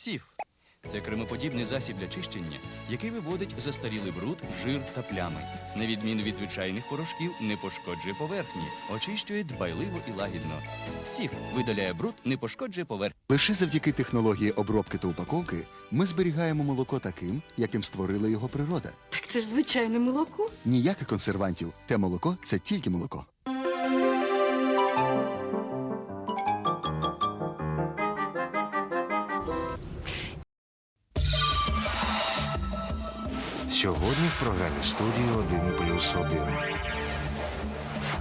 Сіф. Це кремоподібний засіб для чищення, який виводить застарілий бруд, жир та плями. На відміну від звичайних порошків, не пошкоджує поверхні, очищує дбайливо і лагідно. Сіф видаляє бруд, не пошкоджує поверхні. Лише завдяки технології обробки та упаковки ми зберігаємо молоко таким, яким створила його природа. Так це ж звичайне молоко. Ніяких консервантів. Те молоко це тільки молоко. Сьогодні в програмі студії 1 плюс 1.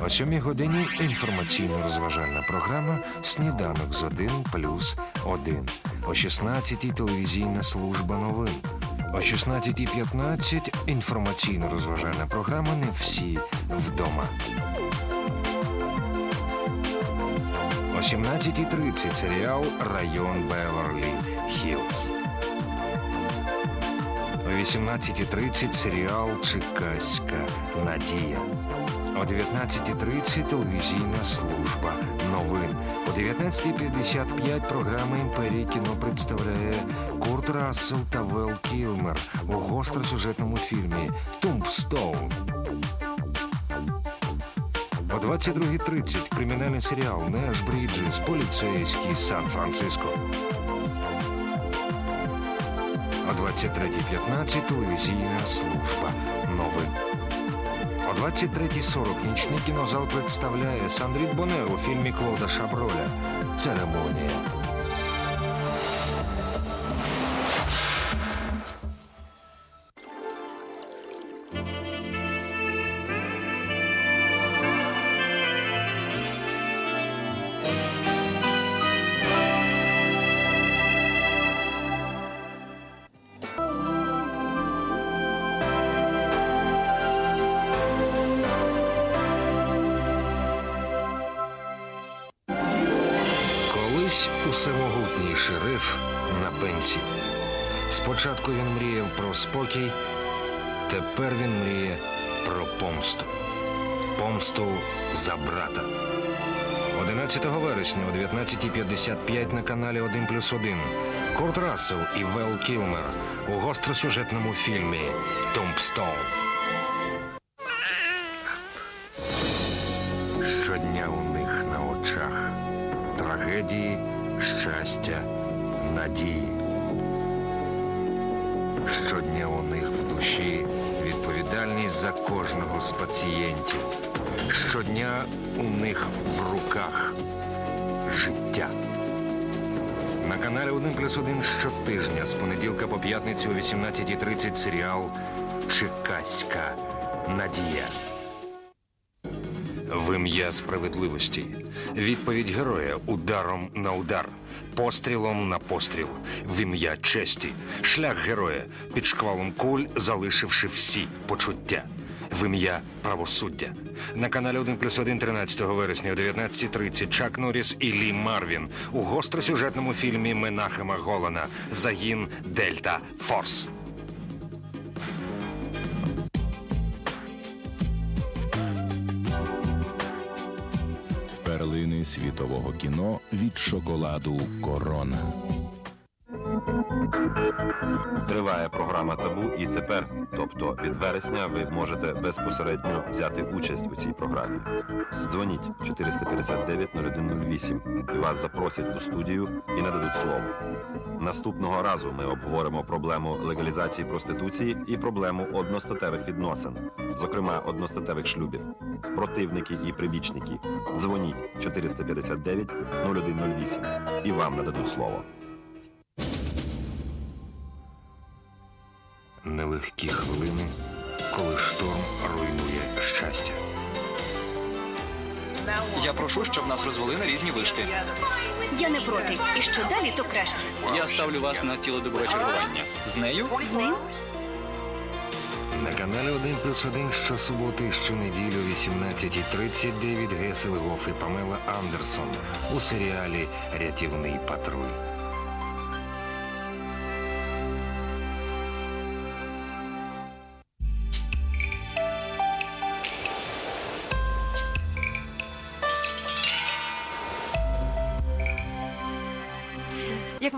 О 7 годині інформаційно-розважальна програма Сніданок з 1 плюс 1. О 16 телевізійна служба новин. О 16.15 інформаційно-розважальна програма Не всі вдома. О 17.30 серіал Район Беверлі Хіллз. О 18.30 серіал Чекаська Надія. О 19.30 телевізійна служба новин. О 19.55 програма Імперія кіно представляє Курт Рассел та Вел Кілмер у гостросюжетному фільмі Тумбстоун. О 22.30 кримінальний серіал Неш Бріджес, поліцейський Сан-Франциско. О 23.15 телевізійна служба новин. О 23.40 нічний кінозал представляє Сандріт Боне у фільмі Клода Шаброля Церемонія. Колись усемогутній шериф на пенсії. Спочатку він мріяв про спокій, тепер він мріє про помсту. Помсту за брата. 11 вересня о 19.55 на каналі 1 плюс 1 Курт Рассел і Вел Кілмер у гостросюжетному фільмі Томпстоун. Щодня у трагедії, щастя, надії. Щодня у них в душі відповідальність за кожного з пацієнтів. Щодня у них в руках життя. На каналі 1 плюс 1 щотижня з понеділка по п'ятницю о 18.30 серіал Чекаська Надія. В ім'я справедливості. Відповідь героя ударом на удар, пострілом на постріл, в ім'я честі, шлях героя під шквалом куль, залишивши всі почуття. В ім'я правосуддя. На каналі 1 плюс 1 13 вересня о 19.30 Чак Норріс і Лі Марвін у гостросюжетному фільмі Менахема Голана Загін Дельта Форс. Світового кіно від шоколаду Корона. Триває програма табу, і тепер, тобто від вересня, ви можете безпосередньо взяти участь у цій програмі. Дзвоніть 459 0108 і вас запросять у студію і нададуть слово. Наступного разу ми обговоримо проблему легалізації проституції і проблему одностатевих відносин, зокрема одностатевих шлюбів, противники і прибічники. Дзвоніть 459 0108 і вам нададуть слово. Нелегкі хвилини, коли шторм руйнує щастя. Я прошу, щоб нас розвели на різні вишки. Я не проти. І що далі, то краще. Я ставлю вас на цілодобове чергування. З нею З ним На каналі 1 плюс 1 щосуботи і щонеділю о 18.30 Девід Геселгоф і Памела Андерсон у серіалі Рятівний патруль.